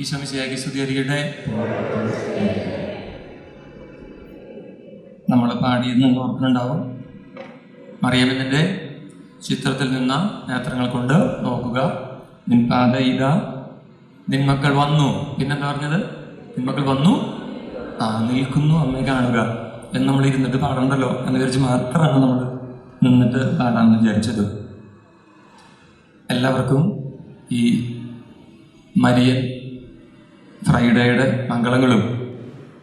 ഈശോമിശിയാക്കി സ്തുതിയറിയട്ടെ നമ്മൾ പാടിയെന്ന് ഓർക്കുന്നുണ്ടാവും. മറിയമ്മന്റെ ചിത്രത്തിൽ നിന്ന നേത്രങ്ങൾ കൊണ്ട് നോക്കുക. നിൻ പാത ഇതാ. നിൻ മക്കൾ വന്നു. പിന്നെന്താ പറഞ്ഞത്? നിന്മക്കൾ മക്കൾ വന്നു. ആ നിൽക്കുന്നു അമ്മയെ കാണുക എന്ന് നമ്മൾ ഇരുന്നിട്ട് പാടണ്ടല്ലോ എന്ന് വിചാരിച്ച് മാത്രമാണ് നമ്മൾ നിന്നിട്ട് പാടാമെന്ന് വിചാരിച്ചത്. എല്ലാവർക്കും ഈ മരിയൻ ഫ്രൈഡേയുടെ മംഗളങ്ങളും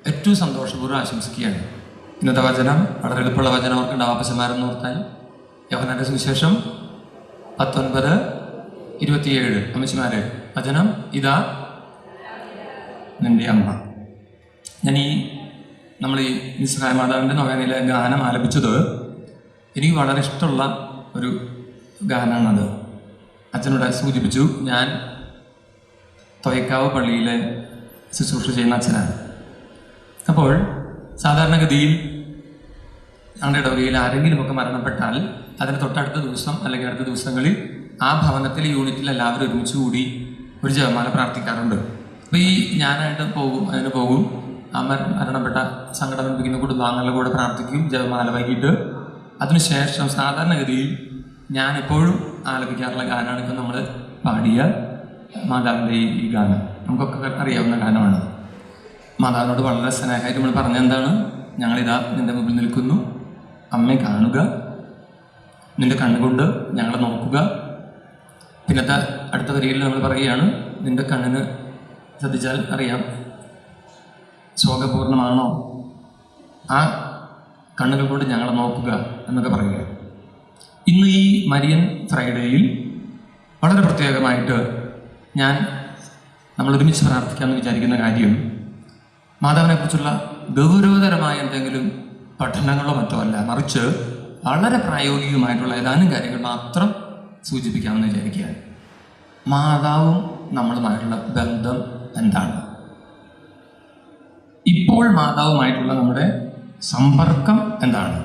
ഏറ്റവും സന്തോഷപൂർവം ആശംസിക്കുകയാണ്. ഇന്നത്തെ വചനം വളരെ എളുപ്പമുള്ള വചനം ഓർക്കേണ്ട ആവശ്യമാരെന്ന് ഓർത്താൽ യവനന്റെ സുവിശേഷം പത്തൊൻപത് ഇരുപത്തിയേഴ്. അമ്മച്ചിമാരെ വചനം ഇതാ നിന്റെ അമ്മ. ഞാൻ ഈ നമ്മൾ ഈ നിസ്സഹായ മാതാവിന്റെ നൊവേനയിലെ ഗാനം ആലപിച്ചത് എനിക്ക് വളരെ ഇഷ്ടമുള്ള ഒരു ഗാനമാണത്. അച്ഛനോട് സൂചിപ്പിച്ചു ഞാൻ തൊയക്കാവ് പള്ളിയിലെ ശുശ്രൂഷ ചെയ്യുന്ന അച്ഛനാണ്. അപ്പോൾ സാധാരണഗതിയിൽ ഞങ്ങളുടെ ഇടവകയിൽ ആരെങ്കിലുമൊക്കെ മരണപ്പെട്ടാൽ അതിന് തൊട്ടടുത്ത ദിവസം അല്ലെങ്കിൽ അടുത്ത ദിവസങ്ങളിൽ ആ ഭവനത്തിലെ യൂണിറ്റിൽ എല്ലാവരും ഒരുമിച്ച് കൂടി ഒരു ജപമാല പ്രാർത്ഥിക്കാറുണ്ട്. അപ്പോൾ ഈ ഞാനായിട്ട് പോകും അതിന് പോകും. ആ മര- മരണപ്പെട്ട സംഘടനപ്പിക്കുന്ന കുടുംബാംഗങ്ങളുടെ കൂടെ പ്രാർത്ഥിക്കും ജപമാല വൈകിട്ട്. അതിനുശേഷം സാധാരണഗതിയിൽ ഞാൻ എപ്പോഴും ആലപിക്കാറുള്ള ഗാനമാണ് ഇപ്പം നമ്മൾ പാടിയ മാതാവിന്റെ ഈ ഗാനം. നമുക്കൊക്കെ അറിയാവുന്ന ഗാനമാണ്. മാതാവിനോട് വളരെ സ്നേഹമായിട്ട് നമ്മൾ പറഞ്ഞെന്താണ് ഞങ്ങളിതാ നിന്റെ മുമ്പിൽ നിൽക്കുന്നു. അമ്മയെ കാണുക. നിന്റെ കണ്ണുകൊണ്ട് ഞങ്ങളെ നോക്കുക. പിന്നത്തെ അടുത്ത വരിയിൽ നമ്മൾ പറയുകയാണ് നിന്റെ കണ്ണിന് ശ്രദ്ധിച്ചാൽ അറിയാം. ശോകപൂർണമാണോ? ആ കണ്ണുകൾ കൊണ്ട് ഞങ്ങളെ നോക്കുക എന്നൊക്കെ പറയുക. ഇന്ന് ഈ മരിയൻ ഫ്രൈഡേയിൽ വളരെ പ്രത്യേകമായിട്ട് ഞാൻ നമ്മൾ ഒരുമിച്ച് പ്രാർത്ഥിക്കാമെന്ന് വിചാരിക്കുന്ന കാര്യം മാതാവിനെക്കുറിച്ചുള്ള ഗൗരവതരമായ എന്തെങ്കിലും പഠനങ്ങളോ മറ്റോ അല്ല മറിച്ച് വളരെ പ്രായോഗികമായിട്ടുള്ള ഏതാനും കാര്യങ്ങൾ മാത്രം സൂചിപ്പിക്കാമെന്ന് വിചാരിക്കുകയാണ്. മാതാവും നമ്മളുമായിട്ടുള്ള ബന്ധം എന്താണ്? ഇപ്പോൾ മാതാവുമായിട്ടുള്ള നമ്മുടെ സമ്പർക്കം എന്താണ്?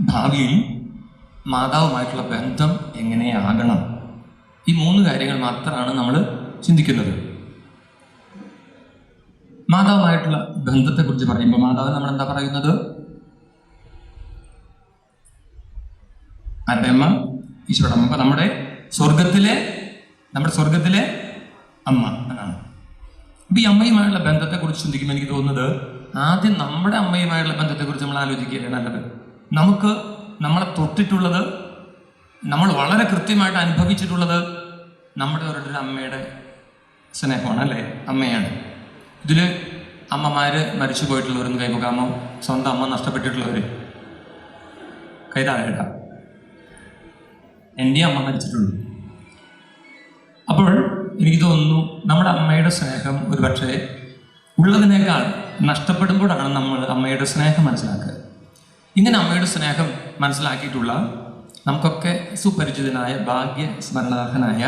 ഭാവിയിൽ മാതാവുമായിട്ടുള്ള ബന്ധം എങ്ങനെയാകണം? ഈ മൂന്ന് കാര്യങ്ങൾ മാത്രമാണ് നമ്മൾ ചിന്തിക്കുന്നത്. മാതാവുമായിട്ടുള്ള ബന്ധത്തെക്കുറിച്ച് പറയുമ്പോൾ മാതാവ് നമ്മൾ എന്താ പറയുന്നത്? ആരുടെ അമ്മ? അമ്മ. നമ്മുടെ സ്വർഗത്തിലെ നമ്മുടെ സ്വർഗത്തിലെ അമ്മ എന്നാണ്. അപ്പൊ ഈ അമ്മയുമായുള്ള ബന്ധത്തെക്കുറിച്ച് ചിന്തിക്കുമ്പോൾ എനിക്ക് തോന്നുന്നത് ആദ്യം നമ്മുടെ അമ്മയുമായുള്ള ബന്ധത്തെക്കുറിച്ച് നമ്മൾ ആലോചിക്കുകയല്ലേ നല്ലത്? നമുക്ക് നമ്മളെ തൊട്ടിട്ടുള്ളത് നമ്മൾ വളരെ കൃത്യമായിട്ട് അനുഭവിച്ചിട്ടുള്ളത് നമ്മുടെ അവരുടെ അമ്മയുടെ സ്നേഹമാണ് അല്ലേ? അമ്മയാണ്. ഇതിൽ അമ്മമാർ മരിച്ചു പോയിട്ടുള്ളവരെന്ന് കൈമുഖാമോ സ്വന്തം അമ്മ നഷ്ടപ്പെട്ടിട്ടുള്ളവർ കൈതാഴ എന്റെ അമ്മ മരിച്ചിട്ടുണ്ട് അപ്പോൾ എനിക്ക് തോന്നുന്നു നമ്മുടെ അമ്മയുടെ സ്നേഹം ഒരു പക്ഷേ ഉള്ളതിനേക്കാൾ നഷ്ടപ്പെടുമ്പോഴാണ് നമ്മൾ അമ്മയുടെ സ്നേഹം മനസ്സിലാക്കുക. ഇങ്ങനെ അമ്മയുടെ സ്നേഹം മനസ്സിലാക്കിയിട്ടുള്ള നമുക്കൊക്കെ സുപരിചിതനായ ഭാഗ്യ സ്മരണാർഹനായ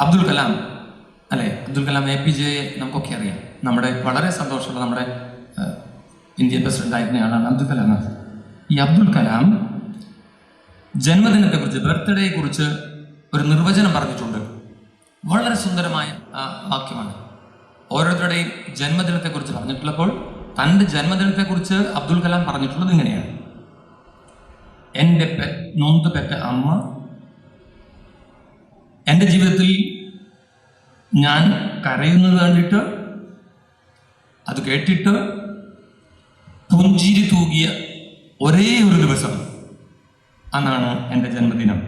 അബ്ദുൽ കലാം അല്ലേ? അബ്ദുൽ കലാം എ പി ജെയെ നമുക്കൊക്കെ അറിയാം. നമ്മുടെ വളരെ സന്തോഷമുള്ള നമ്മുടെ ഇന്ത്യൻ പ്രസിഡന്റ് ആയിരുന്ന ആളാണ് അബ്ദുൽ കലാം. ഈ അബ്ദുൽ കലാം ജന്മദിനത്തെ കുറിച്ച് ബർത്ത്ഡേയെ കുറിച്ച് ഒരു നിർവചനം പറഞ്ഞിട്ടുണ്ട്. വളരെ സുന്ദരമായ വാക്യമാണ്. ഓരോരുത്തരുടെയും ജന്മദിനത്തെക്കുറിച്ച് പറഞ്ഞിട്ടുള്ളപ്പോൾ തന്റെ ജന്മദിനത്തെക്കുറിച്ച് അബ്ദുൽ കലാം പറഞ്ഞിട്ടുള്ളത് ഇങ്ങനെയാണ്. എന്റെ പെ നൊന്ത് പെറ്റ അമ്മ എന്റെ ജീവിതത്തിൽ ഞാൻ കരയുന്നത് കണ്ടിട്ട് അത് കേട്ടിട്ട് പുഞ്ചിരി തൂകിയ ഒരേ ഒരു ദിവസം അന്നാണ് എന്റെ ജന്മദിനം.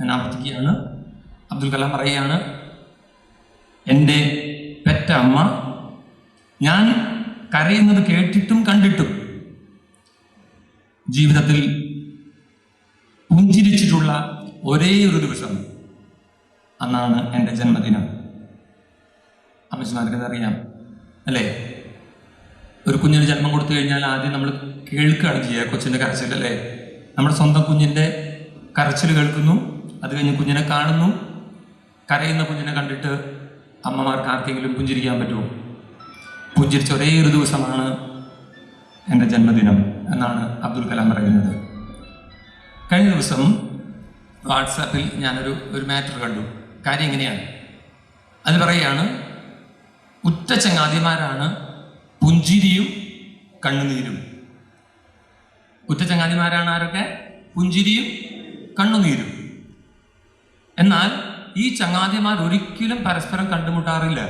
ഞാൻ ആവർത്തിക്കുകയാണ്. അബ്ദുൽ കലാം പറയുകയാണ് എന്റെ പെറ്റ അമ്മ ഞാൻ കരയുന്നത് കേട്ടിട്ടും കണ്ടിട്ടും ജീവിതത്തിൽ പുഞ്ചിരിച്ചിട്ടുള്ള ഒരേ ഒരു ദിവസം അന്നാണ് എന്റെ ജന്മദിനം. അമ്മച്ചിമാർക്ക് അറിയാം? അല്ലേ? ഒരു കുഞ്ഞിന് ജന്മം കൊടുത്തു കഴിഞ്ഞാൽ ആദ്യം നമ്മൾ കേൾക്കുകയാണ് ചെയ്യുക കൊച്ചിന്റെ കരച്ചിൽ അല്ലേ? നമ്മുടെ സ്വന്തം കുഞ്ഞിന്റെ കരച്ചിൽ കേൾക്കുന്നു. അത് കഴിഞ്ഞ് കുഞ്ഞിനെ കാണുന്നു. കരയുന്ന കുഞ്ഞിനെ കണ്ടിട്ട് അമ്മമാർക്ക് ആർക്കെങ്കിലും പുഞ്ചിരിക്കാൻ പറ്റുമോ? പുഞ്ചിരിച്ച ഒരേ ഒരു ദിവസമാണ് എന്റെ ജന്മദിനം എന്നാണ് അബ്ദുൽ കലാം പറയുന്നത്. കഴിഞ്ഞ ദിവസം വാട്സാപ്പിൽ ഞാനൊരു ഒരു മാറ്റർ കണ്ടു. കാര്യം എങ്ങനെയാണ്? അത് പറയുകയാണ് ഉറ്റ ചങ്ങാതിമാരാണ് പുഞ്ചിരിയും കണ്ണുനീരും. ഉറ്റ ചങ്ങാതിമാരാണ് ആരൊക്കെ? പുഞ്ചിരിയും കണ്ണുനീരും. എന്നാൽ ഈ ചങ്ങാതിമാർ ഒരിക്കലും പരസ്പരം കണ്ടുമുട്ടാറില്ല.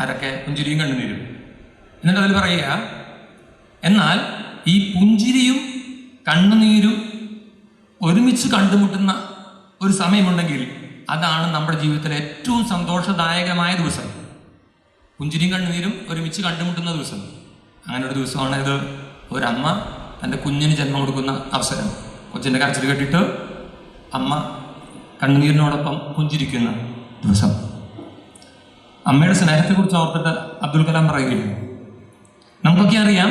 ആരൊക്കെ? പുഞ്ചിരിയും കണ്ണുനീരും. എന്നിട്ട് അതിൽ പറയുക എന്നാൽ ഈ പുഞ്ചിരിയും കണ്ണുനീരും ഒരുമിച്ച് കണ്ടുമുട്ടുന്ന ഒരു സമയമുണ്ടെങ്കിൽ അതാണ് നമ്മുടെ ജീവിതത്തിലെ ഏറ്റവും സന്തോഷദായകമായ ദിവസം. പുഞ്ചിരിയും കണ്ണുനീരും ഒരുമിച്ച് കണ്ടുമുട്ടുന്ന ദിവസം. അങ്ങനെ ഒരു ദിവസമാണ് ഇത് ഒരമ്മ തന്റെ കുഞ്ഞിന് ജന്മം കൊടുക്കുന്ന അവസരം. കൊച്ചിന്റെ കരച്ചിൽ കെട്ടിട്ട് അമ്മ കണ്ണുനീരിനോടൊപ്പം പുഞ്ചിരിക്കുന്ന ദിവസം. അമ്മയുടെ സ്നേഹത്തെക്കുറിച്ച് ഓർത്തിട്ട് അബ്ദുൽ കലാം പറയുകയാണ്. നമുക്കൊക്കെ അറിയാം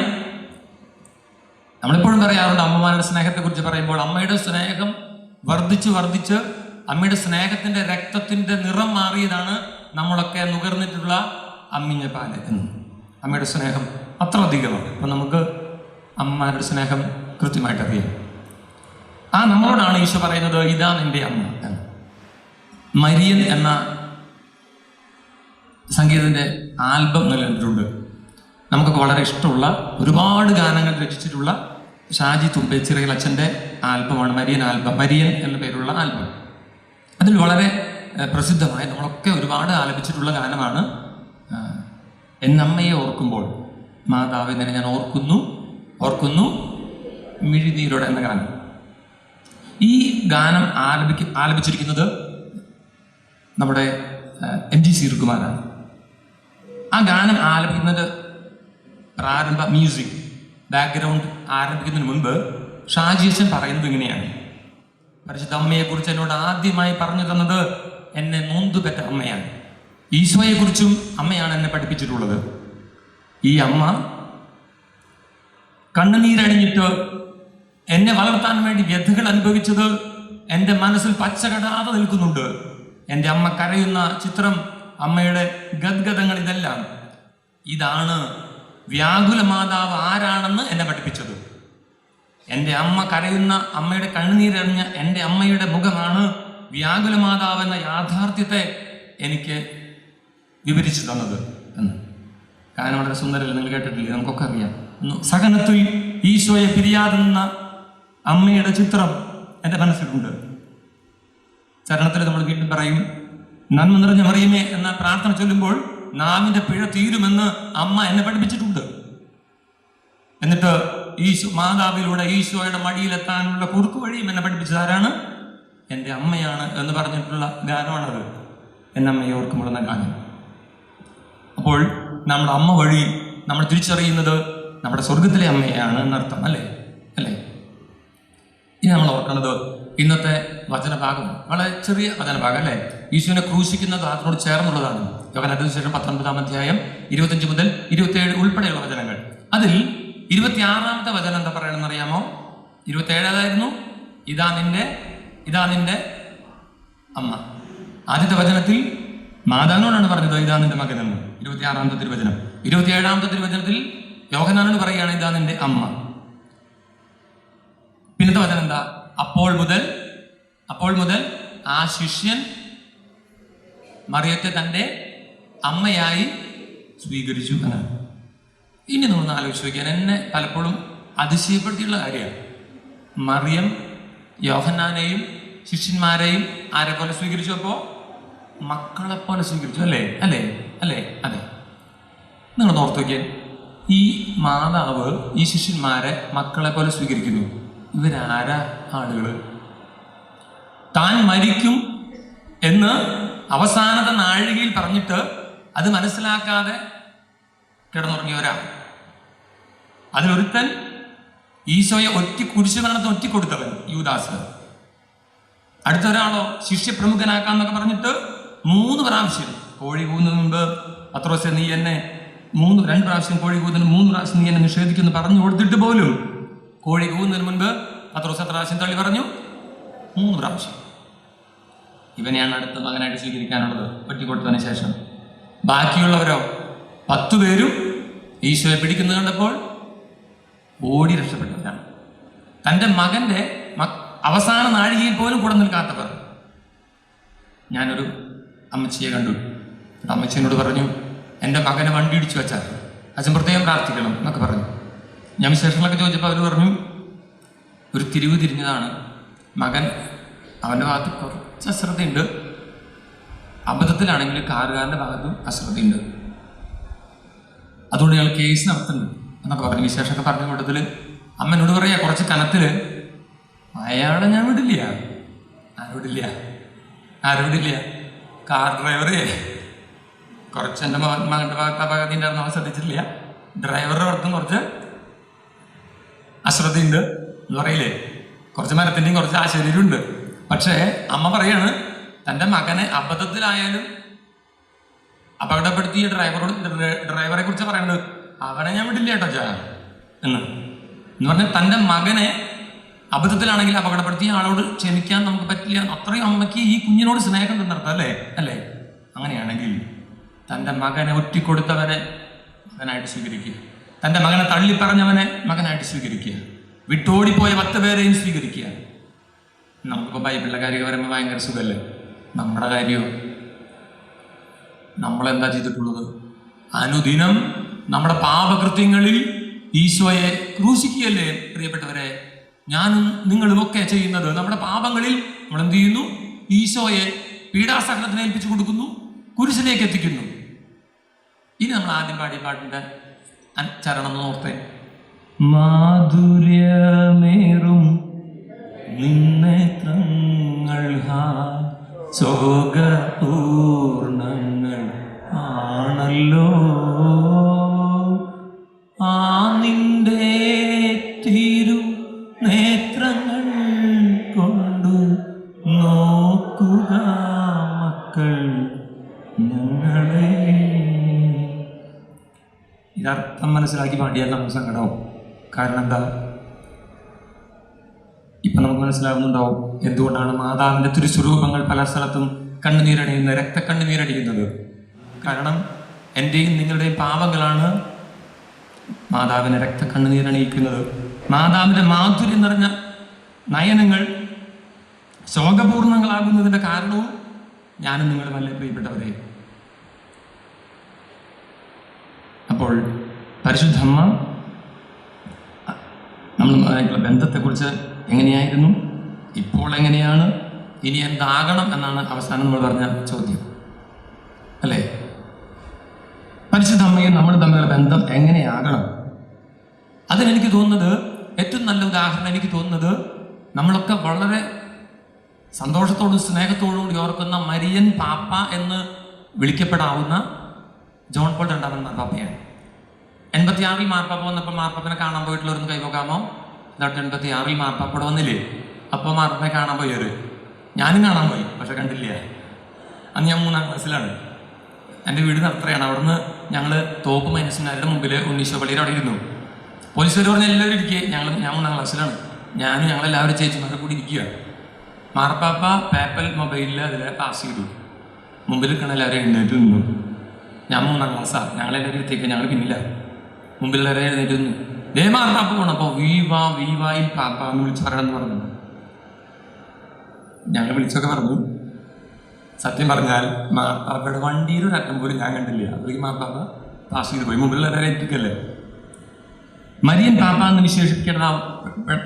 നമ്മളെപ്പോഴും പറയാറുണ്ട് അമ്മമാരുടെ സ്നേഹത്തെക്കുറിച്ച് പറയുമ്പോൾ അമ്മയുടെ സ്നേഹം വർദ്ധിച്ച് വർദ്ധിച്ച് അമ്മയുടെ സ്നേഹത്തിന്റെ രക്തത്തിന്റെ നിറം മാറിയതാണ് നമ്മളൊക്കെ നുകർന്നിട്ടുള്ള അമ്മിഞ്ഞ പാൽ എന്ന് അമ്മയുടെ സ്നേഹം അത്ര അധികമാണ് അപ്പം നമുക്ക് അമ്മമാരുടെ സ്നേഹം കൃത്യമായിട്ട് അറിയാം ആ നമ്മളോടാണ് ഈശോ പറയുന്നത് ഇതാ നിന്റെ അമ്മ. എന്ന് മരിയൻ എന്ന സംഗീതത്തിന്റെ ആൽബം നിലനിന്നിട്ടുണ്ട്. നമുക്കൊക്കെ വളരെ ഇഷ്ടമുള്ള ഒരുപാട് ഗാനങ്ങൾ രചിച്ചിട്ടുള്ള ഷാജി തുമ്പേച്ചിറയിൽ അച്ഛന്റെ ആൽബമാണ് മരിയൻ ആൽബം മരിയൻ എന്ന പേരുള്ള ആൽബം. അതിൽ വളരെ പ്രസിദ്ധമായ നമ്മളൊക്കെ ഒരുപാട് ആലപിച്ചിട്ടുള്ള ഗാനമാണ് എന്നമ്മയെ ഓർക്കുമ്പോൾ മാതാവിനെ ഞാൻ ഓർക്കുന്നു ഓർക്കുന്നു മിഴിനീരോടെ എന്ന ഗാനം. ഈ ഗാനം ആലപിക്ക ആലപിച്ചിരിക്കുന്നത് നമ്മുടെ എൻ ജി ശ്രീകുമാറാണ് ആ ഗാനം ആലപിക്കുന്നത് പ്രാരംഭ മ്യൂസിക്. ബാക്ക്ഗ്രൗണ്ട് ആരംഭിക്കുന്നതിന് മുൻപ് ഷാജിയച്ചൻ പറയുന്നത് ഇങ്ങനെയാണ്. പരിശുദ്ധ അമ്മയെക്കുറിച്ച് എന്നോട് ആദ്യമായി പറഞ്ഞു തന്നത് എന്നെ നൊന്തുപെറ്റ അമ്മയാണ്. ഈശോയെക്കുറിച്ചും അമ്മയാണ് എന്നെ പഠിപ്പിച്ചിട്ടുള്ളത്. ഈ അമ്മ കണ്ണുനീരണിഞ്ഞിട്ട് എന്നെ വളർത്താൻ വേണ്ടി വ്യഥകൾ അനുഭവിച്ചത് എന്റെ മനസ്സിൽ പച്ചകടാതെ നിൽക്കുന്നുണ്ട്. എന്റെ അമ്മ കരയുന്ന ചിത്രം അമ്മയുടെ ഗദ്ഗതങ്ങൾ ഇതെല്ലാം. ഇതാണ് വ്യാകുല മാതാവ് ആരാണെന്ന് എന്നെ പഠിപ്പിച്ചത്. എന്റെ അമ്മ കരയുന്ന അമ്മയുടെ കണ്ണുനീരറിഞ്ഞ എന്റെ അമ്മയുടെ മുഖമാണ് വ്യാകുല മാതാവ് എന്ന യാഥാർത്ഥ്യത്തെ എനിക്ക് വിവരിച്ചു തന്നത് എന്ന്. കാരണം വളരെ സുന്ദരല്ല? നിങ്ങൾ കേട്ടിട്ടില്ലേ? നമുക്കൊക്കെ അറിയാം. സഹനത്തിൽ ഈശോയെ പിരിയാതെന്ന അമ്മയുടെ ചിത്രം എന്റെ മനസ്സിലുണ്ട്. ചരണത്തിൽ നമ്മൾ വീണ്ടും പറയും നന്മ നിറഞ്ഞ മറിയുമേ എന്ന പ്രാർത്ഥന ചൊല്ലുമ്പോൾ നാവിന്റെ പിഴ തീരുമെന്ന് അമ്മ എന്നെ പഠിപ്പിച്ചിട്ടുണ്ട്. എന്നിട്ട് ഈശോ മാതാവിലൂടെ ഈശോയുടെ മടിയിലെത്താനുള്ള കുറുക്കു വഴിയും എന്നെ പഠിപ്പിച്ചത് ആരാണ്? എന്റെ അമ്മയാണ് എന്ന് പറഞ്ഞിട്ടുള്ള ഗാനമാണത്. എന്റെ അമ്മയെ ഓർക്കുമ്പോൾ എന്ന ഗാനം അപ്പോൾ നമ്മുടെ അമ്മ വഴി നമ്മൾ തിരിച്ചറിയുന്നത് നമ്മുടെ സ്വർഗത്തിലെ അമ്മയാണ് എന്നർത്ഥം അല്ലേ? അല്ലേ? ഇനി നമ്മൾ ഓർക്കുന്നത് ഇന്നത്തെ വചനഭാഗം. വളരെ ചെറിയ വചനഭാഗം അല്ലേ? ഈശോനെ ക്രൂശിക്കുന്നത് അതിനോട് ചേർന്നുള്ളതാണ്. യോഗനത്തിന് ശേഷം പത്തൊൻപതാം അധ്യായം ഇരുപത്തഞ്ച് മുതൽ ഇരുപത്തിയേഴ് ഉൾപ്പെടെയുള്ള വചനങ്ങൾ. അതിൽ ഇരുപത്തിയാറാമത്തെ വചനം എന്താ പറയണമെന്ന് അറിയാമോ ഇരുപത്തിയേഴായിരുന്നു ഇതാ നിന്റെ ഇതാ നിന്റെ അമ്മ. ആദ്യത്തെ വചനത്തിൽ മാതാവിനോടാണ് പറഞ്ഞത് ഇതാ നിന്റെ മകനെന്ന് ഇരുപത്തിയാറാമത്തെ തിരുവചനം. ഇരുപത്തിയേഴാമത്തെ തിരുവചനത്തിൽ യോഹനാനോട് പറയുകയാണ് ഇതാ നിന്റെ അമ്മ. പിന്നത്തെ വചനം എന്താ? അപ്പോൾ മുതൽ അപ്പോൾ മുതൽ ആ ശിഷ്യൻ മറിയത്തെ തന്റെ അമ്മയായി സ്വീകരിച്ചു എന്നാണ്. ഇനി നമ്മൾ ആലോചിച്ച് നോക്കിയാൽ എന്നെ പലപ്പോഴും അതിശയപ്പെടുത്തിയുള്ള കാര്യമാണ്. മറിയം യോഹന്നാനെയും ശിഷ്യന്മാരെയും ആരെ പോലെ സ്വീകരിച്ചു അപ്പോൾ മക്കളെ പോലെ സ്വീകരിച്ചു. അല്ലേ? അല്ലേ? അല്ലേ? അതെ. നിങ്ങൾ ഓർത്ത് നോക്കിയാൽ ഈ മാതാവ് ഈ ശിഷ്യന്മാരെ മക്കളെ പോലെ സ്വീകരിക്കുന്നു. ഇവരാരാ ആളുകൾ താൻ മരിക്കും എന്ന് അവസാനത്തെ നാഴികയിൽ പറഞ്ഞിട്ട് അത് മനസ്സിലാക്കാതെ കിടന്നുറങ്ങിയവരാണ് അതിലൊരുത്തൻ ഈശോയെ ഒറ്റി കുരിശു മരണത്തിന് ഒറ്റിക്കൊടുത്തവൻ യൂദാസ്. അടുത്ത ഒരാളോ ശിഷ്യപ്രമുഖനാക്കാന്നൊക്കെ പറഞ്ഞിട്ട് മൂന്ന് പ്രാവശ്യം കോഴി കൂന്നതിന് മുമ്പ് നീ എന്നെ മൂന്ന് രണ്ട് പ്രാവശ്യം കോഴി കൂന്നതിന് മൂന്ന് പ്രാവശ്യം നീ എന്നെ നിഷേധിക്കുന്നു പറഞ്ഞു കൊടുത്തിട്ട് പോലും കോഴി കൂന്നതിന് മുൻപ് പത്രോസ് എത്ര പ്രാവശ്യം തള്ളി പറഞ്ഞു? മൂന്ന് പ്രാവശ്യം. ഇവനെയാണ് അടുത്ത മകനായിട്ട് സ്വീകരിക്കാനുള്ളത് ഒറ്റിക്കൊടുത്തതിന് ശേഷം. ബാക്കിയുള്ളവരോ പത്തു പേരും ഈശോയെ പിടിക്കുന്നത് കണ്ടപ്പോൾ ഓടി രക്ഷപ്പെട്ടവരാണ്. തന്റെ മകന്റെ അവസാന നാഴികയിൽ പോലും കൂടെ നിൽക്കാത്തവർ. ഞാനൊരു അമ്മച്ചിയെ കണ്ടു. അമ്മച്ചിയോട് അമ്മച്ചി പറഞ്ഞു എന്റെ മകനെ വണ്ടി ഇടിച്ചു വെച്ചാൽ അച്ഛൻ പ്രത്യേകം പ്രാർത്ഥിക്കണം എന്നൊക്കെ പറഞ്ഞു. ഞാൻ വിശേഷങ്ങളൊക്കെ ചോദിച്ചപ്പോൾ അവർ പറഞ്ഞു ഒരു തിരിവ് തിരിഞ്ഞതാണ്. മകൻ അവന്റെ ഭാഗത്ത് കുറച്ച് അശ്രദ്ധയുണ്ട്. അബദ്ധത്തിലാണെങ്കിൽ കാറുകാരന്റെ ഭാഗത്തും അശ്രദ്ധയുണ്ട്. അതുകൊണ്ട് ഞങ്ങൾ കേസ് നടത്തുന്നുണ്ട്. എന്നൊക്കെ പറഞ്ഞു വിശേഷമൊക്കെ പറഞ്ഞ കൂട്ടത്തിൽ അമ്മ എന്നോട് പറയാ കുറച്ച് കനത്തിൽ. അയാളെ ഞാൻ വിടില്ല. ആരോടില്ല ആരോടില്ല കാർ ഡ്രൈവറേ. കുറച്ച് എന്റെ മകൻ മകന്റെ ഭാഗത്ത് അപകടം ഉണ്ടായിരുന്നു ശ്രദ്ധിച്ചിട്ടില്ല. ഡ്രൈവറുടെ ഭാഗത്തും കുറച്ച് അശ്രദ്ധയുണ്ട് എന്ന് പറയില്ലേ? കുറച്ച് മരത്തിന്റെയും കുറച്ച് ആശ്ചര്യമുണ്ട് പക്ഷേ അമ്മ പറയാണ് തന്റെ മകനെ അബദ്ധത്തിലായാലും അപകടപ്പെടുത്തിയ ഡ്രൈവറോട് ഡ്രൈവറെ കുറിച്ച് പറയുന്നത് അവനെ ഞാൻ വിടില്ല കേട്ടോ ചാ എന്ന്. എന്ന് പറഞ്ഞാൽ തന്റെ മകനെ അബദ്ധത്തിലാണെങ്കിൽ അപകടപ്പെടുത്തി ആളോട് ക്ഷമിക്കാൻ നമുക്ക് പറ്റില്ല. അത്രയും അമ്മയ്ക്ക് ഈ കുഞ്ഞിനോട് സ്നേഹം തന്നിടത്തം അല്ലേ? അല്ലേ? അങ്ങനെയാണെങ്കിൽ തന്റെ മകനെ ഒറ്റിക്കൊടുത്തവനെ മകനായിട്ട് സ്വീകരിക്കുക. തന്റെ മകനെ തള്ളിപ്പറഞ്ഞവനെ മകനായിട്ട് സ്വീകരിക്കുക. വിട്ടോടിപ്പോയ പത്ത് പേരെയും സ്വീകരിക്കുക. നമുക്കിപ്പോൾ ബൈബിളിലെ കാര്യമൊക്കെ പറയുമ്പോൾ ഭയങ്കര സുഖമല്ലേ നമ്മുടെ കാര്യമോ നമ്മളെന്താ ചെയ്തിട്ടുള്ളത്? അനുദിനം നമ്മുടെ പാപകൃത്യങ്ങളിൽ ഈശോയെ ക്രൂശിക്കുകയല്ലേ പ്രിയപ്പെട്ടവരെ? ഞാനും നിങ്ങളും ഒക്കെ ചെയ്യുന്നത് നമ്മുടെ പാപങ്ങളിൽ നമ്മൾ എന്ത് ചെയ്യുന്നു? ഈശോയെ പീഡാസഹനത്തിന് ഏൽപ്പിച്ചു കൊടുക്കുന്നു കുരിശിലേക്ക് എത്തിക്കുന്നു. ഇനി നമ്മൾ ആദ്യം പാടിയ പാട്ടിന്റെ ചരണം നോർത്തേ മാധുര്യമേറും നിന്നേത്രങ്ങൾ ഹാ ശോകപൂർണങ്ങൾ മനസ്സിലാക്കി പാടിയാൽ നമുക്ക് സങ്കടമാവും. കാരണം എന്താ? ഇപ്പൊ നമുക്ക് മനസ്സിലാവുന്നുണ്ടാവും എന്തുകൊണ്ടാണ് മാതാവിന്റെ തിരുസ്വരൂപങ്ങൾ പല സ്ഥലത്തും കണ്ണുനീരണിയുന്നത് രക്തക്കണ്ണുനീരണിയുന്നത്. കാരണം എന്റെയും നിങ്ങളുടെയും പാപങ്ങളാണ് മാതാവിനെ രക്തക്കണ്ണുനീരണിയിക്കുന്നത്. മാതാവിന്റെ മാധുര്യം നിറഞ്ഞ നയനങ്ങൾ ശോകപൂർണങ്ങളാകുന്നതിന്റെ കാരണവും ഞാനും നിങ്ങളും അല്ലേ പ്രിയപ്പെട്ടവരെ അപ്പോൾ പരിശുദ്ധമ്മ നമ്മളുമായിട്ടുള്ള ബന്ധത്തെക്കുറിച്ച് എങ്ങനെയായിരുന്നു? ഇപ്പോൾ എങ്ങനെയാണ്? ഇനി എന്താകണം എന്നാണ് അവസാനം നമ്മൾ പറഞ്ഞ ചോദ്യം. അല്ലേ? പരിശുദ്ധ അമ്മയും നമ്മൾ തമ്മിലുള്ള ബന്ധം എങ്ങനെയാകണം? അതിനെനിക്ക് തോന്നുന്നത് ഏറ്റവും നല്ല ഉദാഹരണം എനിക്ക് തോന്നുന്നത് നമ്മളൊക്കെ വളരെ സന്തോഷത്തോടും സ്നേഹത്തോടും കൂടി ഓർക്കുന്ന മരിയൻ പാപ്പ എന്ന് വിളിക്കപ്പെടാവുന്ന ജോൺ പോൾ രണ്ടാമൻ മാർപ്പാപ്പയാണ് എൺപത്തിയാറിൽ മാർപ്പാപ്പ വന്നപ്പോൾ മാർപ്പാപ്പനെ കാണാൻ പോയിട്ടുള്ളവർ കൈപോക്കാമോ എന്നിട്ട് എൺപത്തിയാറിൽ മാർപ്പാപ്പയുടെ വന്നില്ലേ? അപ്പോൾ മാർപ്പാപ്പനെ കാണാൻ പോയവര് ഞാനും കാണാൻ പോയി പക്ഷെ കണ്ടില്ല. അന്ന് ഞാൻ മൂന്നാം ക്ലാസ്സിലാണ്. എന്റെ വീട് അത്രയാണ് അവിടുന്ന് ഞങ്ങൾ തോപ്പ് മനുഷ്യന്മാരുടെ മുമ്പിൽ ഉണ്ണീശോ പള്ളിയിൽ അവിടെ ഇരുന്നു. പോലീസുകാർ പറഞ്ഞ എല്ലാവരും ഇരിക്കുക ഞങ്ങൾ ഞാൻ മൂന്നാം ക്ലാസ്സിലാണ്. ഞാനും ഞങ്ങളെല്ലാവരും ചേച്ചിമാരെ കൂടി ഇരിക്കുക മാർപ്പാപ്പ പേപ്പൽ മൊബൈലിൽ അതിലെ പാസ് ചെയ്തു. മുമ്പിൽ നിൽക്കണ എല്ലാവരും എഴുന്നേറ്റ് നിന്നു. ഞാൻ മൂന്നാം ക്ലാസ്സാണ് ഞങ്ങളെല്ലാവരും എടുത്തേക്ക് ഞങ്ങൾ പിന്നില്ല മുമ്പിലെല്ലാവരും വരെ നിന്നു ദേ മാർപ്പാപ്പ പോകണം അപ്പോൾ വീ വാ വീ വായിൽ പാപ്പ എന്ന് പറഞ്ഞു. ഞങ്ങൾ വിളിച്ചൊക്കെ പറഞ്ഞു. സത്യം പറഞ്ഞാൽ മാർപ്പാപ്പയുടെ വണ്ടിയിൽ ഒരു അറ്റം പോലും ഞാൻ കണ്ടില്ല. അപ്പോഴേക്കും മാർപ്പാപ്പ പാസ് പോയി. വരെ എത്തിക്കല്ലേ മരിയൻ പാപ്പ എന്ന് വിശേഷിക്കപ്പെടാ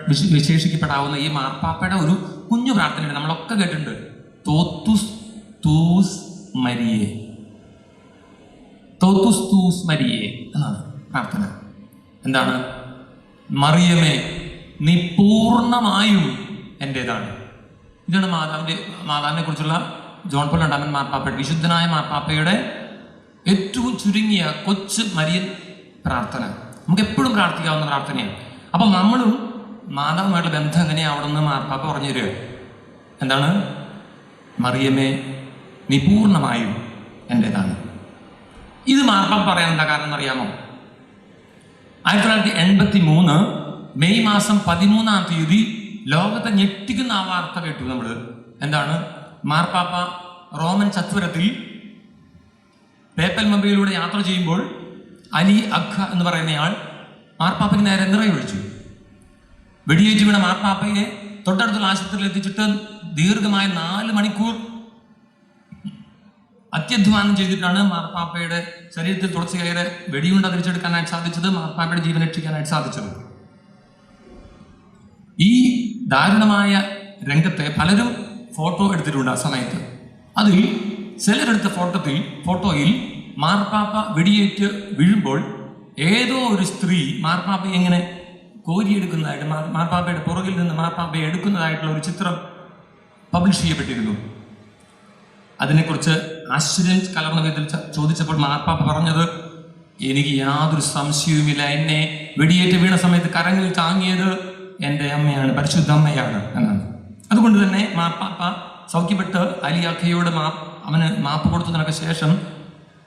വിശേഷിക്കപ്പെടാവുന്ന ഈ മാർപ്പാപ്പയുടെ ഒരു കുഞ്ഞു പ്രാർത്ഥനയുണ്ട്. നമ്മളൊക്കെ കേട്ടിട്ടുണ്ട്. തോത്തുസ് തൂസ് മരിയെ. തോത്തുസ് തൂസ് മരിയെ എന്നാണ്. പ്രാർത്ഥന. എന്താണ്? മറിയമേ നീ പൂർണമായും എന്റേതാണ് ഇതാണ് മാതാവിന്റെ മാതാവിനെ കുറിച്ചുള്ള ജോൺ പോൾ രണ്ടാമൻ മാർപ്പാപ്പയുടെ വിശുദ്ധനായ മാർപ്പാപ്പയുടെ ഏറ്റവും ചുരുങ്ങിയ കൊച്ചു മരിയൻ പ്രാർത്ഥന. നമുക്ക് എപ്പോഴും പ്രാർത്ഥിക്കാവുന്ന പ്രാർത്ഥനയാണ്. അപ്പം നമ്മളും മാതാവുമായിട്ടുള്ള ബന്ധം എങ്ങനെയാവണമെന്ന് മാർപ്പാപ്പ പറഞ്ഞു തരിക? എന്താണ്? മറിയമേ നീ പൂർണമായും എന്റേതാണ് ഇത് മാർപ്പാപ്പ പറയാൻ എന്താ കാരണം എന്നറിയാമോ ആയിരത്തി തൊള്ളായിരത്തി എൺപത്തി മൂന്ന് മെയ് മാസം പതിമൂന്നാം തീയതി ലോകത്തെ ഞെട്ടിക്കുന്ന ആ വാർത്ത കേട്ടു നമ്മൾ എന്താണ്? മാർപ്പാപ്പ റോമൻ ചത്വരത്തിൽ പേപ്പൽ മൊബൈലിലൂടെ യാത്ര ചെയ്യുമ്പോൾ അലി അഖ എന്ന് പറയുന്നയാൾ മാർപ്പാപ്പയ്ക്ക് നേരെ നിറയൊഴിച്ചു. വെടിയേറ്റ് വീണ മാർപ്പാപ്പയെ തൊട്ടടുത്തുള്ള ആശുപത്രിയിൽ എത്തിച്ചിട്ട് ദീർഘമായ നാല് മണിക്കൂർ അത്യധ്വാനം ചെയ്തിട്ടാണ് മാർപ്പാപ്പയുടെ ശരീരത്തിൽ തുടർച്ചയേറെ വെടിയുണ്ട തിരിച്ചെടുക്കാനായിട്ട് സാധിച്ചത് മാർപ്പാപ്പയുടെ ജീവൻ രക്ഷിക്കാനായിട്ട് സാധിച്ചത്. ഈ ദാരുണമായ രംഗത്തെ പലരും ഫോട്ടോ എടുത്തിട്ടുണ്ട് ആ സമയത്ത്. അതിൽ ചിലരെടുത്ത ഫോട്ടോത്തിൽ ഫോട്ടോയിൽ മാർപ്പാപ്പ വെടിയേറ്റ് വീഴുമ്പോൾ ഏതോ ഒരു സ്ത്രീ മാർപ്പാപ്പ എങ്ങനെ കോരിയെടുക്കുന്നതായിട്ട് മാർ- മാർപ്പാപ്പയുടെ പുറകിൽ നിന്ന് മാർപ്പാപ്പയെ എടുക്കുന്നതായിട്ടുള്ള ഒരു ചിത്രം പബ്ലിഷ് ചെയ്യപ്പെട്ടിരുന്നു. അതിനെക്കുറിച്ച് ആശ്ചര്യം കലർന്ന വിധത്തിൽ ചോദിച്ചപ്പോൾ മാർപ്പാപ്പ പറഞ്ഞത് എനിക്ക് യാതൊരു സംശയവുമില്ല. എന്നെ വെടിയേറ്റ് വീണ സമയത്ത് കരങ്ങളിൽ താങ്ങിയത് എന്റെ അമ്മയാണ് പരിശുദ്ധ അമ്മയാണ് എന്നാണ്. അതുകൊണ്ട് തന്നെ മാർപ്പാപ്പ സൗഖ്യപ്പെട്ട് അലിയാഖയോട് മാ അവന് മാപ്പ് കൊടുത്തതിനൊക്കെ ശേഷം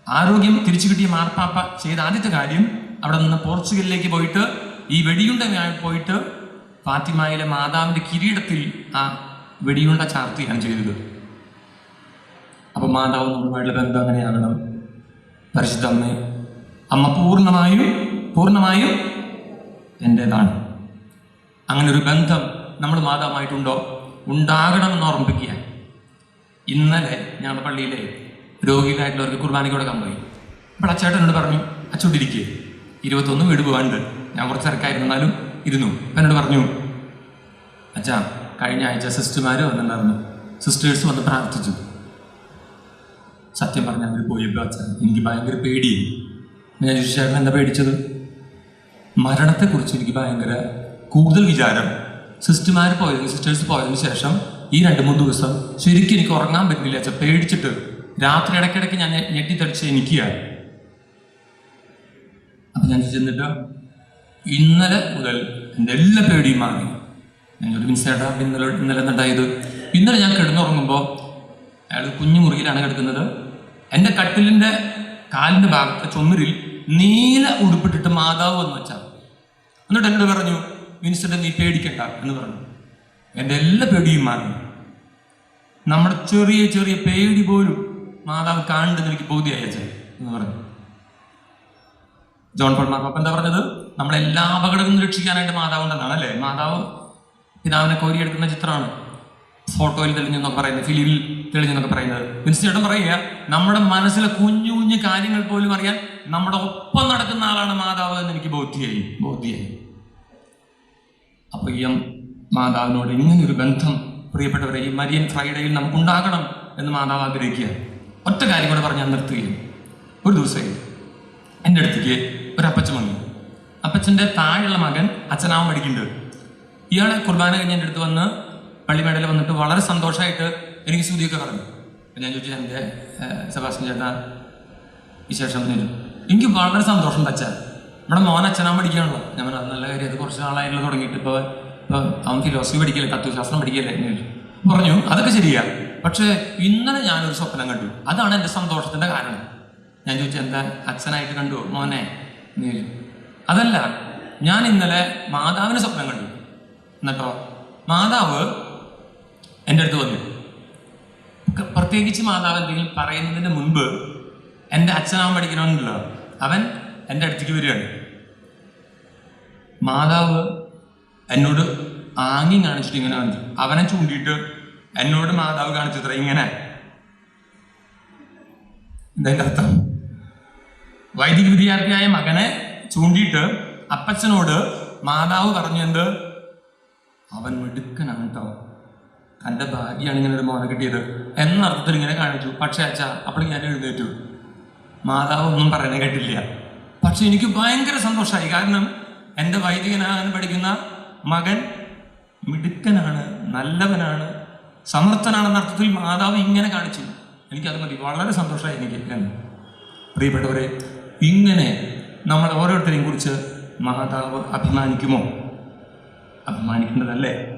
ആരോഗ്യം തിരിച്ചു കിട്ടിയ മാർപ്പാപ്പ ചെയ്ത ആദ്യത്തെ കാര്യം അവിടെ നിന്ന് പോർച്ചുഗലിലേക്ക് പോയിട്ട് ഈ വെടിയുണ്ട പോയിട്ട് ഫാത്തിമയിലെ മാതാവിന്റെ കിരീടത്തിൽ ആ വെടിയുണ്ട ചാർത്തുകയാണ് ചെയ്തത്. അപ്പൊ മാതാവ് നമ്മളുമായിട്ടുള്ള ബന്ധം അങ്ങനെയാകണം പരിശുദ്ധ അമ്മ. അമ്മ പൂർണമായും പൂർണമായും എന്റെതാണ് അങ്ങനെ ഒരു ബന്ധം നമ്മൾ മാതാവുമായിട്ടുണ്ടോ? ഉണ്ടാകണമെന്ന് ഓർമ്മിപ്പിക്കുക. ഇന്നലെ ഞങ്ങളുടെ പള്ളിയിലെ രോഗികളായിട്ടുള്ളവർക്ക് കുർബാനയ്ക്ക് കൊടുക്കാൻ പോയി. അപ്പോൾ അച്ചേട്ടനോട് പറഞ്ഞു അച്ചോട്ടിരിക്കുക ഇരുപത്തൊന്ന് വീട് പോകാനുണ്ട് ഞാൻ കുറച്ച് തിരക്കായിരുന്നു ഇരുന്നു. എന്നോട് പറഞ്ഞു അച്ഛാ കഴിഞ്ഞ ആഴ്ച സിസ്റ്റർമാർ വന്നിട്ടുണ്ടായിരുന്നു. സിസ്റ്റേഴ്സ് വന്ന് പ്രാർത്ഥിച്ചു. സത്യം പറഞ്ഞ അവർ പോയപ്പോൾ അച്ഛൻ എനിക്ക് ഭയങ്കര പേടിയായി. ഞാൻ ചേട്ടൻ എന്താ പേടിച്ചത്? മരണത്തെക്കുറിച്ച് എനിക്ക് ഭയങ്കര കൂടുതൽ വിചാരം സിസ്റ്റർമാർ പോയതിന് സിസ്റ്റേഴ്സ് പോയതിന് ശേഷം ഈ രണ്ട് മൂന്ന് ദിവസം ശരിക്കും എനിക്ക് ഉറങ്ങാൻ പറ്റില്ല അച്ഛൻ. പേടിച്ചിട്ട് രാത്രി ഇടയ്ക്കിടയ്ക്ക് ഞാൻ ഞെട്ടിത്തടിച്ച് എനിക്കുകയാണ് അപ്പൊ ഞാൻ ചെന്നിട്ട് ഇന്നലെ മുതൽ എന്റെ എല്ലാ പേടിയും മാറി. ഞാനൊരു ഒരു ഇന്നലെ ഇന്നലെ എന്തായത് ഇന്നലെ ഞാൻ കിടന്നുറങ്ങുമ്പോൾ അയാൾ കുഞ്ഞു മുറിയിലാണ് കിടക്കുന്നത്. എന്റെ കട്ടിലിന്റെ കാലിന്റെ ഭാഗത്ത് ചുമരിൽ നീല ഉടുപ്പിട്ടിട്ട് മാതാവ് എന്ന് വെച്ചാൽ എന്നിട്ട് എന്നോട് പറഞ്ഞു? മിനിസ്റ്റർ നീ പേടിക്കണ്ട എന്ന് പറഞ്ഞു. എന്റെ എല്ലാ പേടിയും മാറി. നമ്മുടെ ചെറിയ ചെറിയ പേടി പോലും മാതാവ് കാണുന്നത് എനിക്ക് ബോധ്യായി അച്ഛൻ എന്ന് പറഞ്ഞു. ജോൺ പോൾ മാർപ്പാപ്പ എന്താ പറഞ്ഞത്? നമ്മളെല്ലാ അപകടങ്ങളും രക്ഷിക്കാനായിട്ട് മാതാവ് ഉണ്ടെന്നാണ് അല്ലേ? മാതാവ് പിതാവിനെ കോരിയെടുക്കുന്ന ചിത്രമാണ്. ഫോട്ടോയിൽ തെളിഞ്ഞെന്നൊക്കെ പറയുന്നത് ഫിലിമിൽ തെളിഞ്ഞെന്നൊക്കെ പറയുന്നത്. വിൻസ്റ്റേട്ടൻ പറയുക നമ്മുടെ മനസ്സിലെ കുഞ്ഞു കുഞ്ഞു കാര്യങ്ങൾ പോലും അറിയാൻ നമ്മുടെ ഒപ്പം നടക്കുന്ന ആളാണ് മാതാവ് എന്ന് എനിക്ക് ബോധ്യമായി ബോധ്യമായി അപ്പൊ ഈ മാതാവിനോട് ഇങ്ങനെ ഒരു ബന്ധം പ്രിയപ്പെട്ടവരെ ഈ മരിയൻ ഫ്രൈഡേയിൽ നമുക്കുണ്ടാകണം എന്ന് മാതാവ് ആഗ്രഹിക്കുക ഒറ്റ കാര്യം കൂടെ പറഞ്ഞ് ഞാൻ നിർത്തുകയും ഒരു ദിവസം എന്റെ അടുത്തേക്ക് ഒരു അപ്പച്ചൻ വന്നു. അപ്പച്ചന്റെ താഴെയുള്ള മകൻ അച്ഛനാവും പഠിക്കുന്നുണ്ട് ഇയാളെ കുർബാന കഴിഞ്ഞ് എന്റെ അടുത്ത് വന്ന് പള്ളിമേടയിൽ വന്നിട്ട് വളരെ സന്തോഷമായിട്ട് എനിക്ക് സ്തുതിയൊക്കെ പറഞ്ഞു. ഞാൻ ചോദിച്ചു എന്റെ സെബാസ്റ്റ്യൻ ചേട്ടാ വിശേഷം എന്ന് എനിക്ക് വളരെ സന്തോഷം തച്ചാൽ നമ്മുടെ മോൻ അച്ഛനാൻ പഠിക്കുകയാണല്ലോ ഞാൻ പറഞ്ഞു, നല്ല കാര്യം അത് കുറച്ച് നാളായിട്ടുള്ള തുടങ്ങിയിട്ട്. ഇപ്പോൾ ഇപ്പോൾ അവൻ ഫിലോസഫി പഠിക്കില്ല തത്വശാസ്ത്രം പഠിക്കില്ല? എന്ന് പറഞ്ഞു അതൊക്കെ ശരിയാ. പക്ഷേ ഇന്നലെ ഞാനൊരു സ്വപ്നം കണ്ടു. അതാണ് എന്റെ സന്തോഷത്തിന്റെ കാരണം. ഞാൻ ചോദിച്ചു എന്താ അച്ഛനായിട്ട് കണ്ടു മോനെ? എന്ന് അതല്ല ഞാൻ ഇന്നലെ മാതാവിന് സ്വപ്നം കണ്ടു. എന്നിട്ടോ മാതാവ് എന്റെ അടുത്ത് വന്നു. പ്രത്യേകിച്ച് മാതാവ് എന്തെങ്കിലും പറയുന്നതിന് മുൻപ് എന്റെ അച്ഛനാവൻ പഠിക്കണമെന്നില്ല. അവൻ എന്റെ അടുത്തേക്ക് വരികയാണ്. മാതാവ് എന്നോട് ആംഗ്യം കാണിച്ചിട്ട് ഇങ്ങനെ വന്നു. അവനെ ചൂണ്ടിയിട്ട് എന്നോട് മാതാവ് കാണിച്ചത്ര ഇങ്ങനെ. ഇതിന്റെ അർത്ഥം. വൈദിക വിദ്യാർത്ഥിയായ മകനെ ചൂണ്ടിയിട്ട് അപ്പച്ചനോട് മാതാവ് പറഞ്ഞു എന്ത് അവൻ മിടുക്കനാണ് കേട്ടോ തന്റെ ഭാഗ്യമാണ് ഇങ്ങനെ ഒരു മോനെ കിട്ടിയത്. എന്ന അർത്ഥത്തിൽ ഇങ്ങനെ കാണിച്ചു. പക്ഷേ അച്ഛ അപ്പോൾ ഞാൻ എഴുന്നേറ്റു. മാതാവ് ഒന്നും പറയാനേ കേട്ടില്ല. പക്ഷെ എനിക്ക് ഭയങ്കര സന്തോഷമായി കാരണം എന്റെ വൈദികനാകാൻ പഠിക്കുന്ന മകൻ മിടുക്കനാണ് നല്ലവനാണ് സമർത്ഥനാണെന്ന അർത്ഥത്തിൽ മാതാവ് ഇങ്ങനെ കാണിച്ചു. എനിക്കത് മതി. വളരെ സന്തോഷമായി എനിക്ക് എന്ന്. പ്രിയപ്പെട്ടവരെ ഇങ്ങനെ നമ്മൾ ഓരോരുത്തരെയും കുറിച്ച് മാതാവ് അഭിമാനിക്കുമോ? അഭിമാനിക്കേണ്ടതല്ലേ?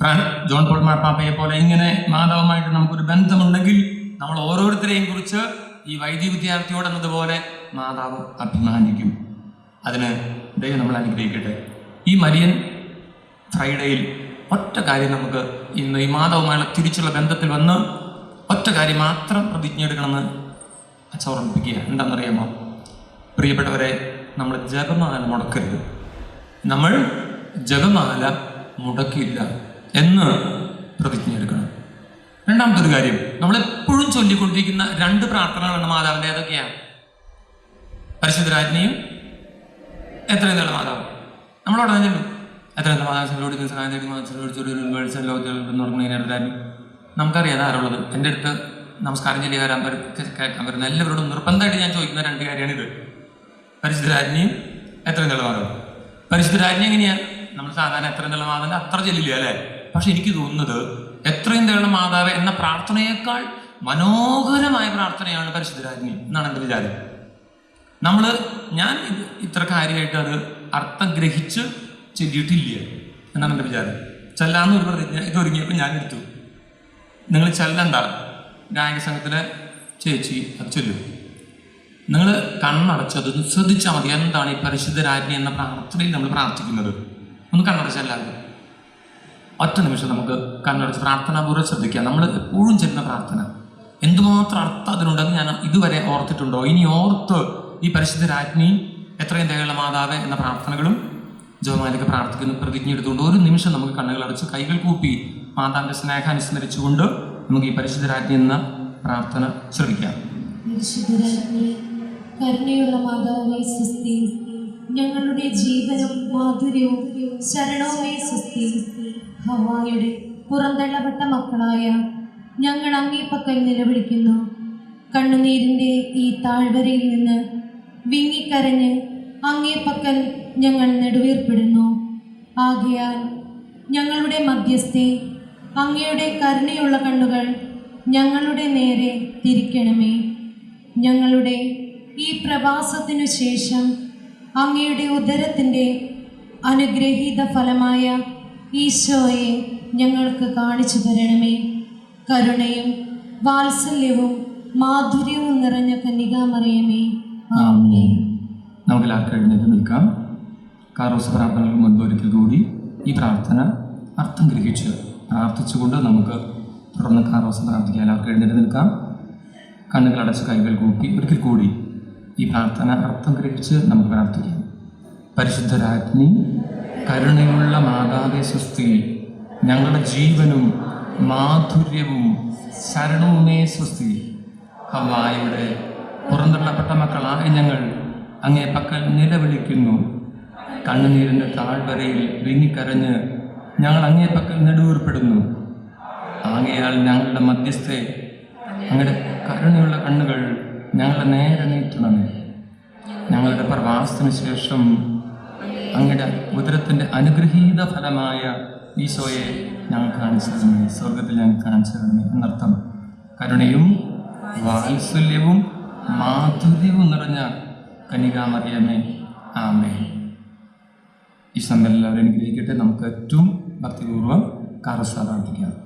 ഫ്രാൻ ജോൺ പോൾ മാർപ്പാപ്പയെ പോലെ ഇങ്ങനെ മാതാവുമായിട്ട് നമുക്കൊരു ബന്ധമുണ്ടെങ്കിൽ നമ്മൾ ഓരോരുത്തരെയും കുറിച്ച് ഈ വൈദ്യ വിദ്യാർത്ഥിയോട് എന്നതുപോലെ മാതാവ് അഭിമാനിക്കും. അതിന് ദൈവം നമ്മൾ അനുഗ്രഹിക്കട്ടെ. ഈ മരിയൻ ഫ്രൈഡേയിൽ ഒറ്റ കാര്യം നമുക്ക് ഇന്ന് ഈ മാതാവുമായുള്ള തിരിച്ചുള്ള ബന്ധത്തിൽ വന്ന് ഒറ്റ കാര്യം മാത്രം പ്രതിജ്ഞ എടുക്കണമെന്ന് അച്ഛൻ ഓർമ്മിപ്പിക്കുക എന്താണെന്നറിയാമോ? പ്രിയപ്പെട്ടവരെ നമ്മൾ ജപമാല മുടക്കരുത്. നമ്മൾ ജപമാല മുടക്കില്ല. എന്ന് പ്രതിജ്ഞ എടുക്കണം. രണ്ടാമത്തെ കാര്യം നമ്മൾ എപ്പോഴും ചൊല്ലിക്കൊണ്ടിരിക്കുന്ന രണ്ട് പ്രാർത്ഥനകളാണ് മാതാവിന്റെ ഏതൊക്കെയാണ്? പരിശുദ്ധരാജ്ഞിയും എത്ര എന്താണ് മാതാവ്? നമ്മളോട് തന്നെ ചെല്ലും. എന്താ മാതാവ് മാതാവിനോട് സഹായം തേടി ലോകത്തിൽ നമുക്കറിയാം ആരുള്ളത്. എന്റെ അടുത്ത് നമസ്കാരം ചൊല്ലി വരാൻ വരും കേൾക്കാൻ വരുന്ന എല്ലാവരോടും നിർബന്ധമായിട്ട് ഞാൻ ചോദിക്കുന്ന രണ്ട് കാര്യമാണിത്. പരിശുദ്ധരാജ്ഞിയും എത്ര നല്ല മാതാവ്? പരിശുദ്ധരാജ്ഞി എങ്ങനെയാണ് നമ്മൾ സാധാരണ എത്ര നല്ല മാതാവിന്റെ? അത്ര ചെല്ലില്ല അല്ലേ? പക്ഷെ എനിക്ക് തോന്നുന്നത് എത്രയും തരണം മാതാവ് എന്ന പ്രാർത്ഥനയേക്കാൾ മനോഹരമായ പ്രാർത്ഥനയാണ് പരിശുദ്ധരാജ്ഞി എന്നാണ് എന്റെ വിചാരം നമ്മൾ ഞാൻ ഇത് ഇത്ര കാര്യമായിട്ട് അത് അർത്ഥം ഗ്രഹിച്ച് ചെല്ലിയിട്ടില്ല എന്നാണ് എന്റെ വിചാരം ചെല്ലാന്ന് ഒരു പ്രതിജ്ഞ ഇത് ഒരുങ്ങിയപ്പോൾ ഞാൻ എടുത്തു. നിങ്ങൾ ചെല്ലണ്ട. ഗായക സംഘത്തിലെ ചേച്ചി അത് ചൊല്ലും. നിങ്ങൾ കണ്ണടച്ചത് ശ്രദ്ധിച്ചാൽ മതി. എന്താണ് ഈ പരിശുദ്ധരാജ്ഞി എന്ന പ്രാർത്ഥനയിൽ നമ്മൾ പ്രാർത്ഥിക്കുന്നത്? ഒന്ന് കണ്ണടച്ചല്ലാതെ ഒറ്റ നിമിഷം നമുക്ക് കണ്ണടച്ച് പ്രാർത്ഥനാപൂർവം ശ്രദ്ധിക്കാം. നമ്മൾ എപ്പോഴും ചെല്ലുന്ന പ്രാർത്ഥന. എന്തുമാത്രം അർത്ഥം അതിനുണ്ടെന്ന് ഞാൻ ഇതുവരെ ഓർത്തിട്ടുണ്ടോ? ഇനി ഓർത്ത് ഈ പരിശുദ്ധ രാജ്ഞി എത്രയും ദയുള്ള മാതാവ് എന്ന പ്രാർത്ഥനകളും ജോമാലിക്ക് പ്രാർത്ഥിക്കുന്ന പ്രതിജ്ഞ എടുത്തുകൊണ്ട് ഒരു നിമിഷം നമുക്ക് കണ്ണുകൾ അടച്ച് കൈകൾ കൂപ്പി മാതാവിന്റെ സ്നേഹം അനുസ്മരിച്ചുകൊണ്ട് നമുക്ക് ഈ പരിശുദ്ധ രാജ്ഞി എന്ന പ്രാർത്ഥന ശ്രമിക്കാം കരുണയുള്ള മാതാവേ ഞങ്ങളുടെ ജീവനും മാധുര്യവും ശരണവുമേ സുസ്ഥി ഹവായുടെ പുറന്തള്ളപ്പെട്ട മക്കളായ ഞങ്ങൾ അങ്ങേപ്പക്കൽ നിലവിളിക്കുന്നു. കണ്ണുനീരിന്റെ ഈ താഴ്വരയിൽ നിന്ന് വിങ്ങിക്കരഞ്ഞ് അങ്ങേപ്പക്കൽ ഞങ്ങൾ നെടുവീർപ്പെടുന്നു. ആകയാൽ ഞങ്ങളുടെ മധ്യസ്ഥെ അങ്ങയുടെ കരുണയുള്ള കണ്ണുകൾ ഞങ്ങളുടെ നേരെ തിരിക്കണമേ. ഞങ്ങളുടെ ഈ പ്രവാസത്തിനു ശേഷം അങ്ങയുടെ ഉദരത്തിന്റെ അനുഗ്രഹീത ഫലമായ ഈശോയെ ഞങ്ങൾക്ക് കാണിച്ചു തരണമേ. കരുണയും വാത്സല്യവും മാധുര്യവും നിറഞ്ഞ കന്യകാമറിയമേ ആമേൻ. നമുക്ക് എഴുന്നേറ്റ് നിൽക്കാം. കാറോസ് പ്രാർത്ഥനകൾക്ക് മുൻപ് ഒരിക്കൽ കൂടി ഈ പ്രാർത്ഥന അർത്ഥം ഗ്രഹിച്ച് പ്രാർത്ഥിച്ചുകൊണ്ട് നമുക്ക് തുടർന്ന് കാറോസ് പ്രാർത്ഥിക്കാം. എല്ലാവർക്കും എഴുന്നേറ്റ് നിൽക്കാം. കണ്ണുകൾ അടച്ച് കൈകൾ കൂപ്പി ഒരിക്കൽ കൂടി ഈ പ്രാർത്ഥന അർത്ഥം ഗ്രഹിച്ച് നമുക്ക് പ്രാർത്ഥിക്കാം. പരിശുദ്ധരാജ്ഞി കരുണയുള്ള മാതാവേ സ്വസ്തി ഞങ്ങളുടെ ജീവനും മാധുര്യവും ശരണവുമേ സ്വസ്തി ഹവായുടെ പുറന്തള്ളപ്പെട്ട മക്കളായ ഞങ്ങൾ അങ്ങേ പക്കൽ നിലവിളിക്കുന്നു. കണ്ണുനീരിന്റെ താഴ്വരയിൽ വിങ്ങിക്കരഞ്ഞ് ഞങ്ങൾ അങ്ങേ പക്കൽ നെടുവീർപ്പെടുന്നു. ആകയാൽ ഞങ്ങളുടെ മധ്യസ്ഥെ അങ്ങയുടെ കരുണയുള്ള കണ്ണുകൾ ഞങ്ങളുടെ നേരെ നീട്ടണമേ. ഞങ്ങളുടെ പ്രവാസത്തിന് ശേഷം അങ്ങയുടെ ഉദരത്തിന്റെ അനുഗ്രഹീത ഫലമായ ഈശോയെ ഞങ്ങൾ കാണിച്ചു തന്നെ സ്വർഗത്തിൽ ഞങ്ങൾ കാണിച്ചു തന്നെ എന്നർത്ഥം. കരുണയും വാത്സല്യവും മാധുര്യവും നിറഞ്ഞ കനികാമറിയമേ ആമേ ഈ സമയം എല്ലാവരും അനുഗ്രഹിക്കട്ടെ. നമുക്ക് ഏറ്റവും ഭക്തിപൂർവം കാറസ പ്രാർത്ഥിക്കാം.